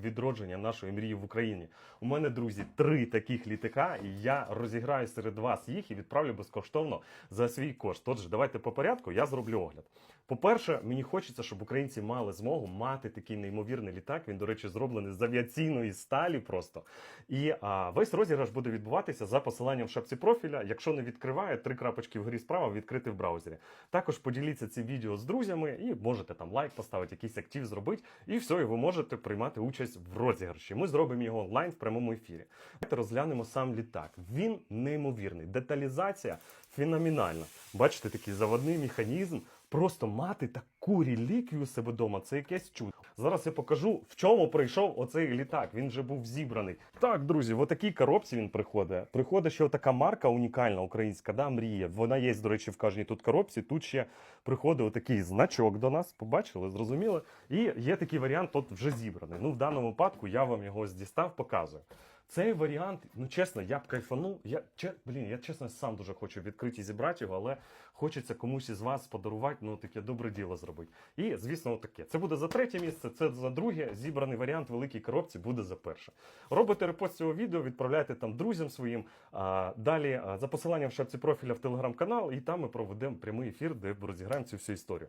відродження нашої мрії в Україні. У мене, друзі, три таких літака, і я розіграю серед вас їх і відправлю безкоштовно за свій кошт. Отже, давайте по порядку, я зроблю огляд. По-перше, мені хочеться, щоб українці мали змогу мати такий неймовірний літак. Він, до речі, зроблений з авіаційної сталі просто. І а, весь розіграш буде відбуватися за посиланням в шапці профіля. Якщо не відкриває, три крапочки вгорі справа відкрити в браузері. Також поділіться цим відео з друзями і можете там лайк поставити, якийсь актив зробити, і все, і ви можете приймати участь в розіграші. Ми зробимо його онлайн в прямому ефірі. Давайте розглянемо сам літак. Він неймовірний. Деталізація феноменальна. Бачите, такий заводний механізм. Просто мати таку реліквію себе вдома, це якесь чудо. Зараз я покажу, в чому прийшов оцей літак. Він вже був зібраний. Так, друзі, в отакій коробці він приходить. Приходить ще така марка унікальна українська, да, мрія. Вона є, до речі, в кожній тут коробці. Тут ще приходить отакий значок до нас. Побачили, зрозуміли. І є такий варіант, тут вже зібраний. Ну, в даному випадку я вам його дістав, показую. Цей варіант, ну чесно, я б кайфанув. Я че, блін, я чесно сам дуже хочу відкрити і зібрати його, але хочеться комусь із вас подарувати, ну таке добре діло зробити. І звісно, таке. Це буде за третє місце, це за друге. Зібраний варіант великій коробці буде за перше. Робите репост цього відео, відправляйте там друзям своїм. А, далі а, за посиланням в шапці профіля в телеграм-канал, і там ми проведемо прямий ефір, де розіграємо цю всю історію.